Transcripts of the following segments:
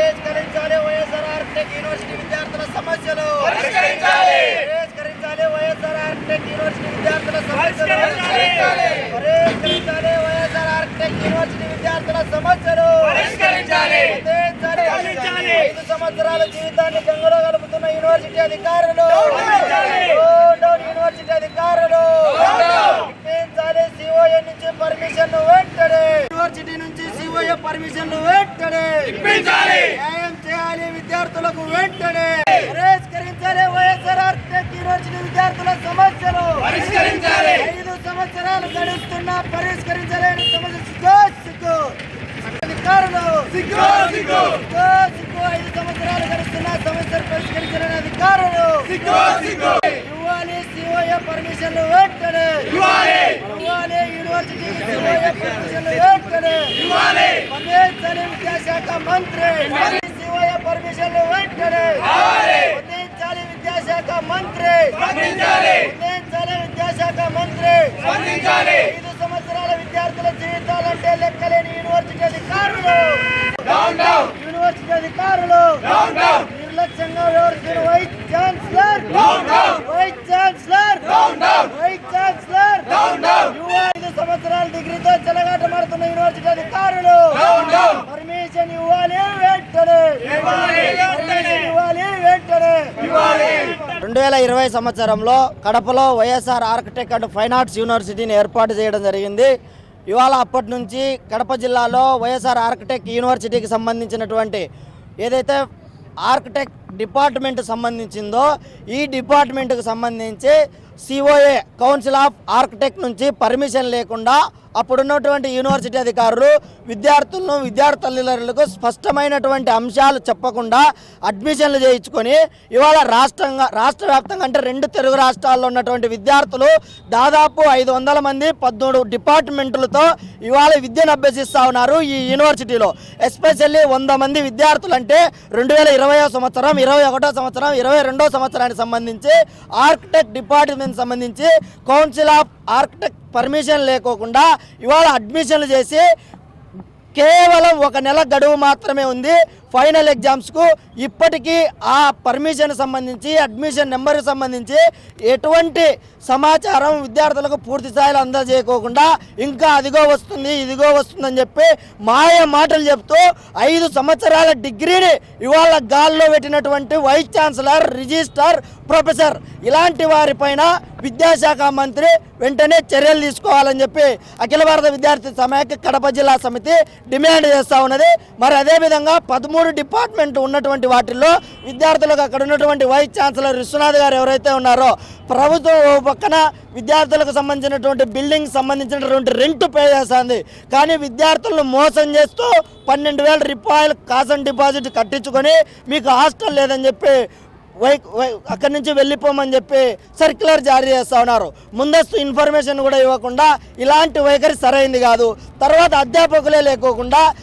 పరిష్కరించాలి వైఎస్ఆర్ ఆర్టెక్ యూనివర్సిటీ విద్యార్థుల సమస్యలు. పరిష్కరించాలి. పరిష్కరించాలి వైఎస్ఆర్ ఆర్టెక్ యూనివర్సిటీ విద్యార్థుల సమస్యలు. పరిష్కరించాలి. వైఎస్ఆర్ ఆర్టెక్ యూనివర్సిటీ విద్యార్థుల సమస్యలు. పరిష్కరించాలి. ఐదు సంవత్సరాల జీవితాన్ని గంగలో కలుపుతున్న యూనివర్సిటీ అధికారులు. యూనివర్సిటీ అధికారులు. ఇప్పించాలి సిఓఏ నుంచి పర్మిషన్ సిఓఏ పర్మిషన్ వెంటనే. న్యాయం చేయాలి విద్యార్థులకు వెంటనే పరిష్కరించాలి వైఎస్ఆర్ యూనివర్సిటీ విద్యార్థుల సమస్యలు పరిష్కరించాలి. ఐదు సంవత్సరాలు గడుస్తున్నా పరిష్కరించలేని సమస్య సిగ్గు సిగ్గు అధికారులు సిగ్గు, సిగ్గు. సిగ్గు సిగ్గు ఐదు సంవత్సరాలు గడుస్తున్నా సమస్యలు పరిష్కరించలేని అధికారులు సిగ్గు, సిగ్గు. ఇవ్వాలి పర్మిషన్లు వెంటనే ఇవ్వాలి. ఇవ్వాలి యూనివర్సిటీకి సిఓఏ పర్మిషన్లు వెంటనే ఇవ్వాలి. స్పందించాలి విద్యాశాఖ మంత్రి సిఓఏ పర్మిషన్లు వెంటనే కావాలి. స్పందించాలి విద్యాశాఖ మంత్రి స్పందించాలి. స్పందించాలి విద్యాశాఖ మంత్రి స్పందించాలి. ఐదు సంవత్సరాల విద్యార్థుల జీవితాలంటే లెక్కలేని యూనివర్సిటీ అధికారులు. యూనివర్సిటీ అధికారులు. నిర్లక్ష్యంగా వ్యవహరిస్తున్న vice chancellor. Vice chancellor. Vice chancellor ఐదు సంవత్సరాల డిగ్రీతో చెలగాటమాడుతున్న యూనివర్సిటీ అధికారులు. పర్మిషన్ ఇవ్వాలి వెంటనే ఇవ్వాలి వెంటనే. పర్మిషన్ ఇవ్వాలి వెంటనే ఇవ్వాలి. రెండు వేల ఇరవై సంవత్సరంలో కడపలో YSR architect and fine arts యూనివర్సిటీని ఏర్పాటు చేయడం జరిగింది ఇవాళ అప్పటి నుంచి కడప జిల్లాలో వైఎస్ఆర్ ఆర్కిటెక్ట్ యూనివర్సిటీకి సంబంధించినటువంటి ఏదైతే ఆర్కిటెక్ట్ డిపార్ట్మెంట్ సంబంధించిందో ఈ డిపార్ట్మెంట్కు సంబంధించి సిఓఏ కౌన్సిల్ ఆఫ్ ఆర్కిటెక్ట్ నుంచి పర్మిషన్ లేకుండా అప్పుడున్నటువంటి యూనివర్సిటీ అధికారులు విద్యార్థులను విద్యార్థి తల్లిదండ్రులకు స్పష్టమైనటువంటి అంశాలు చెప్పకుండా అడ్మిషన్లు చేయించుకొని ఇవాళ రాష్ట్రంగా రాష్ట్ర వ్యాప్తంగా అంటే రెండు తెలుగు రాష్ట్రాల్లో ఉన్నటువంటి విద్యార్థులు దాదాపు ఐదు వందల మంది పద్మూడు డిపార్ట్మెంట్లతో ఇవాళ విద్యను అభ్యసిస్తూ ఉన్నారు ఈ యూనివర్సిటీలో. ఎస్పెషల్లీ వంద మంది విద్యార్థులు అంటే రెండు వేల సంవత్సరం ఇరవై ఒకటో సంవత్సరం ఇరవై రెండో సంవత్సరానికి సంబంధించి ఆర్కిటెక్ట్ డిపార్ట్మెంట్ సంబంధించి కౌన్సిల్ ఆఫ్ ఆర్కిటెక్ట్ పర్మిషన్ లేకోకుండా ఇవాళ అడ్మిషన్లు చేసి కేవలం ఒక నెల గడువు మాత్రమే ఉంది. ఫైనల్ ఎగ్జామ్స్కు ఇప్పటికీ ఆ పర్మిషన్ సంబంధించి అడ్మిషన్ నెంబర్కి సంబంధించి ఎటువంటి సమాచారం విద్యార్థులకు పూర్తి స్థాయిలో అందజేయకోకుండా ఇంకా అదిగో వస్తుంది ఇదిగో వస్తుందని చెప్పి మాయ మాటలు చెప్తూ ఐదు సంవత్సరాల డిగ్రీని ఇవాళ గాల్లో పెట్టినటువంటి వైస్ ఛాన్సలర్ రిజిస్టర్ ప్రొఫెసర్ ఇలాంటి వారిపైన విద్యాశాఖ మంత్రి వెంటనే చర్యలు తీసుకోవాలని చెప్పి అఖిల భారత విద్యార్థి సమాఖ్య కడప జిల్లా సమితి డిమాండ్ చేస్తూ ఉన్నది. మరి అదేవిధంగా పదమూడు డిపార్ట్మెంట్ ఉన్నటువంటి వాటిల్లో విద్యార్థులకు అక్కడ ఉన్నటువంటి వైస్ ఛాన్సలర్ విశ్వనాథ్ గారు ఎవరైతే ఉన్నారో ప్రభుత్వం ఓ పక్కన విద్యార్థులకు సంబంధించినటువంటి బిల్డింగ్ సంబంధించినటువంటి రెంట్ పే చేస్తుంది. కానీ విద్యార్థులను మోసం చేస్తూ పన్నెండు వేల రూపాయలు కాసన్ డిపాజిట్ కట్టించుకొని మీకు హాస్టల్ లేదని చెప్పి వై- అక్కడి నుంచి వెళ్ళిపోమని చెప్పి సర్క్యులర్ జారీ చేస్తూ ఉన్నారు. ముందస్తు ఇన్ఫర్మేషన్ కూడా ఇవ్వకుండా ఇలాంటి వైఖరి సరైంది కాదు. తర్వాత అధ్యాపకులే లేకోకుండా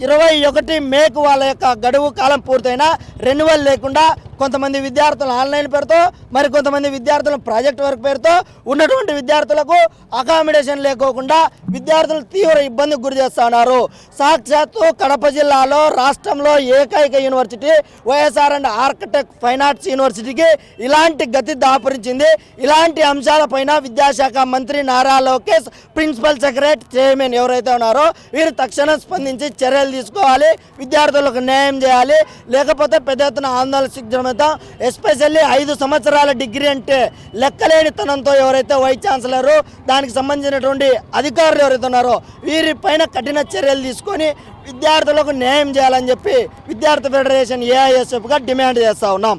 ఇరవై ఒకటి మేకు వాళ్ళ యొక్క గడువు కాలం పూర్తయినా రెన్యువల్ లేకుండా కొంతమంది విద్యార్థులు ఆన్లైన్ పేరుతో మరి కొంతమంది విద్యార్థులు ప్రాజెక్ట్ వర్క్ పేరుతో ఉన్నటువంటి విద్యార్థులకు అకామిడేషన్ లేకోకుండా విద్యార్థులు తీవ్ర ఇబ్బందికి గురి చేస్తున్నారు సాక్షాత్తు కడప జిల్లాలో రాష్ట్రంలో ఏకైక university YSR and architect fine arts యూనివర్సిటీకి ఇలాంటి గతి దాపురించింది. ఇలాంటి అంశాలపైన విద్యాశాఖ మంత్రి Nara Lokesh principal secretary chairman ఎవరైతే ఉన్నారో వీరు తక్షణం స్పందించి చర్యలు తీసుకోవాలి విద్యార్థులకు న్యాయం చేయాలి లేకపోతే పెద్ద ఎత్తున ఆందోళన సిద్ధమవుతాం ఎస్పెషల్లీ ఐదు సంవత్సరాల డిగ్రీ అంటే లెక్కలేనితనంతో ఎవరైతే వైస్ ఛాన్సలర్ దానికి సంబంధించినటువంటి అధికారులు ఎవరైతే ఉన్నారో వీరిపైన కఠిన చర్యలు తీసుకొని విద్యార్థులకు న్యాయం చేయాలని చెప్పి విద్యార్థి ఫెడరేషన్ ఏఐఎస్ఎఫ్గా డిమాండ్ చేస్తూ ఉన్నాం.